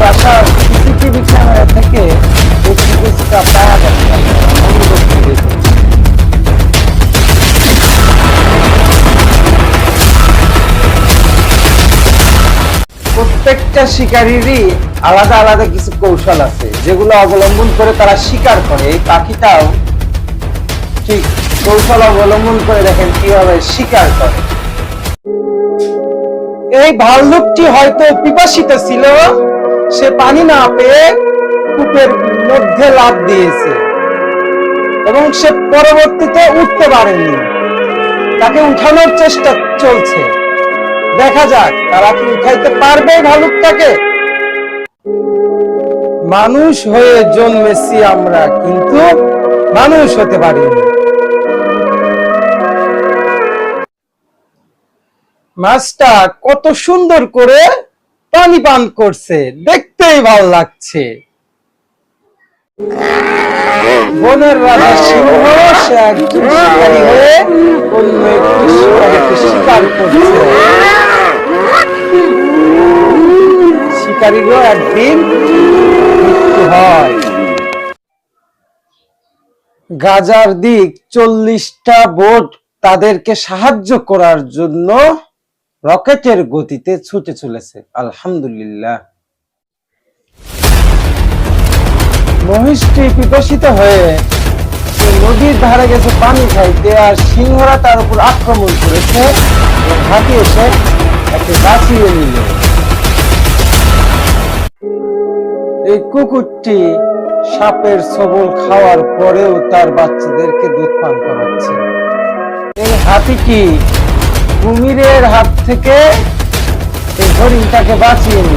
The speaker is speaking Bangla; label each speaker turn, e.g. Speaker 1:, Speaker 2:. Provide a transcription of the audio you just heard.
Speaker 1: বাসার সিসিটিভি ক্যামেরা থেকে প্রত্যেকটা শিকারীরই আলাদা আলাদা কিছু কৌশল আছে, যেগুলো অবলম্বন করে তারা শিকার করে। এই পাখিটাও ঠিক কৌশল অবলম্বন করে দেখেন কীভাবে শিকার করে। এই ভাল্লুকটি হয়তো পিপাসিত ছিল। সে পানি না পেয়ে কূপের মধ্যে লাফ দিয়েছে। এবং সে পরবর্তীতে উঠতে পারেনি। তাকে উঠানোর চেষ্টা চলছে। দেখা যাক তারা কি উঠাইতে পারবে ভালুকটাকে। মানুষ হয়ে জন্মেছি আমরা, কিন্তু মানুষ হতে পারিনি। মাছটা কত সুন্দর করে পানি পান করছে। দেখতেই ভালো লাগছে। বনের রাজা সিংহ, সে একজন হয়ে অন্য একটি শিকার করছে। একদিন মৃত্যু হয়। গাজার দিক চল্লিশটা বোট তাদেরকে সাহায্য করার জন্য রকেটের গতিতে ছুটে চলেছে। আলহামদুলিল্লাহ। মহিষটি বিকশিত হয়ে নদীর ধারে গেছে পানি খাইতে আর সিংহরা তার উপর আক্রমণ করেছে হাতি এসে একে বাঁচিয়ে নিল। এই কুকুরটি সাপের সবল খাওয়ার পরেও তার বাচ্চাদেরকে দুধ পান করাচ্ছে। এই হাতিটি কুমিরের হাত থেকে এই হরিণটাকে বাঁচিয়ে নিল